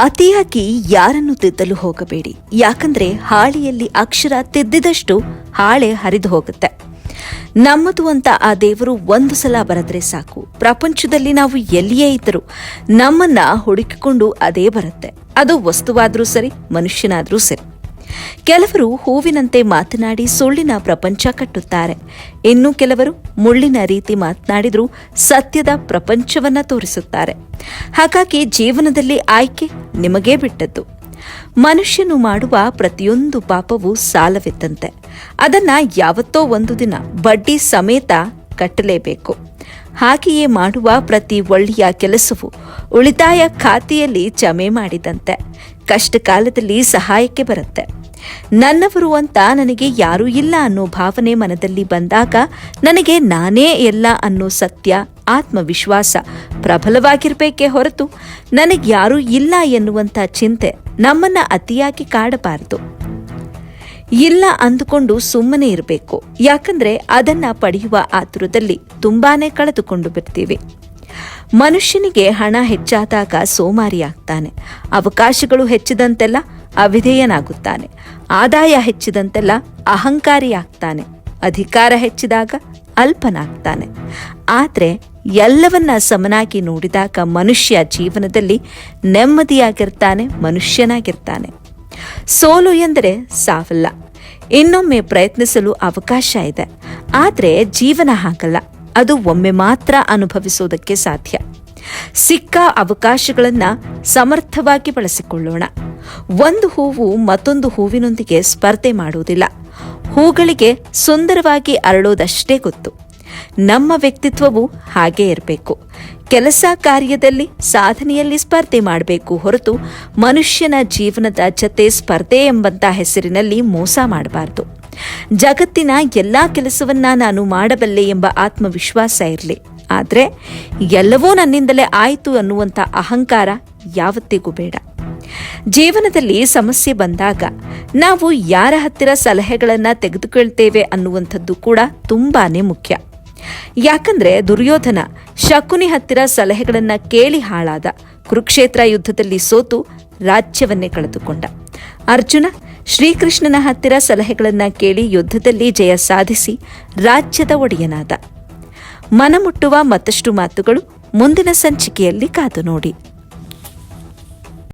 ಅತಿಯಾಗಿ ಯಾರನ್ನು ತಿದ್ದಲು ಹೋಗಬೇಡಿ. ಯಾಕಂದ್ರೆ ಹಾಳೆಯಲ್ಲಿ ಅಕ್ಷರ ತಿದ್ದಿದಷ್ಟು ಹಾಳೆ ಹರಿದು ಹೋಗುತ್ತೆ. ನಮ್ಮದು ಅಂತ ಆ ದೇವರು ಒಂದು ಸಲ ಬರೆದ್ರೆ ಸಾಕು. ಪ್ರಪಂಚದಲ್ಲಿ ನಾವು ಎಲ್ಲಿಯೇ ಇದ್ದರೂ ನಮ್ಮನ್ನ ಹುಡುಕಿಕೊಂಡು ಅದೇ ಬರುತ್ತೆ. ಅದು ವಸ್ತುವಾದ್ರೂ ಸರಿ, ಮನುಷ್ಯನಾದ್ರೂ ಸರಿ. ಕೆಲವರು ಹೂವಿನಂತೆ ಮಾತನಾಡಿ ಸುಳ್ಳಿನ ಪ್ರಪಂಚ ಕಟ್ಟುತ್ತಾರೆ. ಇನ್ನು ಕೆಲವರು ಮುಳ್ಳಿನ ರೀತಿ ಮಾತನಾಡಿದರೂ ಸತ್ಯದ ಪ್ರಪಂಚವನ್ನ ತೋರಿಸುತ್ತಾರೆ. ಹಾಗಾಗಿ ಜೀವನದಲ್ಲಿ ಆಯ್ಕೆ ನಿಮಗೇ ಬಿಟ್ಟದ್ದು. ಮನುಷ್ಯನು ಮಾಡುವ ಪ್ರತಿಯೊಂದು ಪಾಪವೂ ಸಾಲವಿದ್ದಂತೆ ಅದನ್ನ ಯಾವತ್ತೋ ಒಂದು ದಿನ ಬಡ್ಡಿ ಸಮೇತ ಕಟ್ಟಲೇಬೇಕು. ಹಾಗೆಯೇ ಮಾಡುವ ಪ್ರತಿ ಒಳ್ಳೆಯ ಕೆಲಸವು ಉಳಿತಾಯ ಖಾತೆಯಲ್ಲಿ ಜಮೆ ಮಾಡಿದಂತೆ. ಕಷ್ಟ ಕಾಲದಲ್ಲಿ ಸಹಾಯಕ್ಕೆ ಬರುತ್ತೆ. ನನ್ನವರು ಅಂತ ನನಗೆ ಯಾರೂ ಇಲ್ಲ ಅನ್ನೋ ಭಾವನೆ ಮನದಲ್ಲಿ ಬಂದಾಗ ನನಗೆ ನಾನೇ ಎಲ್ಲ ಅನ್ನೋ ಸತ್ಯ, ಆತ್ಮವಿಶ್ವಾಸ ಪ್ರಬಲವಾಗಿರಬೇಕೇ ಹೊರತು ನನಗೆ ಯಾರೂ ಇಲ್ಲ ಎನ್ನುವಂಥ ಚಿಂತೆ ನಮ್ಮನ್ನ ಅತಿಯಾಗಿ ಕಾಡಬಾರದು. ಇಲ್ಲ ಅಂದುಕೊಂಡು ಸುಮ್ಮನೆ ಇರಬೇಕು. ಯಾಕಂದ್ರೆ ಅದನ್ನ ಪಡೆಯುವ ಆತುರದಲ್ಲಿ ತುಂಬಾನೇ ಕಳೆದುಕೊಂಡು ಬಿಡ್ತೀವಿ. ಮನುಷ್ಯನಿಗೆ ಹಣ ಹೆಚ್ಚಾದಾಗ ಸೋಮಾರಿಯಾಗ್ತಾನೆ. ಅವಕಾಶಗಳು ಹೆಚ್ಚಿದಂತೆಲ್ಲ ಅವಿಧೇಯನಾಗುತ್ತಾನೆ. ಆದಾಯ ಹೆಚ್ಚಿದಂತೆಲ್ಲ ಅಹಂಕಾರಿಯಾಗ್ತಾನೆ. ಅಧಿಕಾರ ಹೆಚ್ಚಿದಾಗ ಅಲ್ಪನಾಗ್ತಾನೆ. ಆದರೆ ಎಲ್ಲವನ್ನ ಸಮನಾಗಿ ನೋಡಿದಾಗ ಮನುಷ್ಯ ಜೀವನದಲ್ಲಿ ನೆಮ್ಮದಿಯಾಗಿರ್ತಾನೆ, ಮನುಷ್ಯನಾಗಿರ್ತಾನೆ. ಸೋಲು ಎಂದರೆ ಸಾವಲ್ಲ. ಇನ್ನೊಮ್ಮೆ ಪ್ರಯತ್ನಿಸಲು ಅವಕಾಶ ಇದೆ. ಆದರೆ ಜೀವನ ಹಾಗಲ್ಲ. ಅದು ಒಮ್ಮೆ ಮಾತ್ರ ಅನುಭವಿಸುವುದಕ್ಕೆ ಸಾಧ್ಯ. ಸಿಕ್ಕ ಅವಕಾಶಗಳನ್ನು ಸಮರ್ಥವಾಗಿ ಬಳಸಿಕೊಳ್ಳೋಣ. ಒಂದು ಹೂವು ಮತ್ತೊಂದು ಹೂವಿನೊಂದಿಗೆ ಸ್ಪರ್ಧೆ ಮಾಡುವುದಿಲ್ಲ. ಹೂಗಳಿಗೆ ಸುಂದರವಾಗಿ ಅರಳೋದಷ್ಟೇ ಗೊತ್ತು. ನಮ್ಮ ವ್ಯಕ್ತಿತ್ವವು ಹಾಗೇ ಇರಬೇಕು. ಕೆಲಸ ಕಾರ್ಯದಲ್ಲಿ ಸಾಧನೆಯಲ್ಲಿ ಸ್ಪರ್ಧೆ ಮಾಡಬೇಕು ಹೊರತು ಮನುಷ್ಯನ ಜೀವನದ ಜತೆ ಸ್ಪರ್ಧೆ ಎಂಬಂತ ಹೆಸರಿನಲ್ಲಿ ಮೋಸ ಮಾಡಬಾರದು. ಜಗತ್ತಿನ ಎಲ್ಲಾ ಕೆಲಸವನ್ನ ನಾನು ಮಾಡಬಲ್ಲೆ ಎಂಬ ಆತ್ಮವಿಶ್ವಾಸ ಇರಲಿ. ಆದರೆ ಎಲ್ಲವೂ ನನ್ನಿಂದಲೇ ಆಯಿತು ಅನ್ನುವಂಥ ಅಹಂಕಾರ ಯಾವತ್ತಿಗೂ ಬೇಡ. ಜೀವನದಲ್ಲಿ ಸಮಸ್ಯೆ ಬಂದಾಗ ನಾವು ಯಾರ ಹತ್ತಿರ ಸಲಹೆಗಳನ್ನು ತೆಗೆದುಕೊಳ್ತೇವೆ ಅನ್ನುವಂಥದ್ದು ಕೂಡ ತುಂಬಾನೇ ಮುಖ್ಯ. ಯಾಕಂದ್ರೆ ದುರ್ಯೋಧನ ಶಕುನಿ ಹತ್ತಿರ ಸಲಹೆಗಳನ್ನ ಕೇಳಿ ಹಾಳಾದ ಕುರುಕ್ಷೇತ್ರ ಯುದ್ಧದಲ್ಲಿ ಸೋತು ರಾಜ್ಯವನ್ನೇ ಕಳೆದುಕೊಂಡ. ಅರ್ಜುನ ಶ್ರೀಕೃಷ್ಣನ ಹತ್ತಿರ ಸಲಹೆಗಳನ್ನ ಕೇಳಿ ಯುದ್ಧದಲ್ಲಿ ಜಯ ಸಾಧಿಸಿ ರಾಜ್ಯದ ಒಡೆಯನಾದ. ಮನಮುಟ್ಟುವ ಮತ್ತಷ್ಟು ಮಾತುಗಳು ಮುಂದಿನ ಸಂಚಿಕೆಯಲ್ಲಿ ಕಾದು ನೋಡಿ.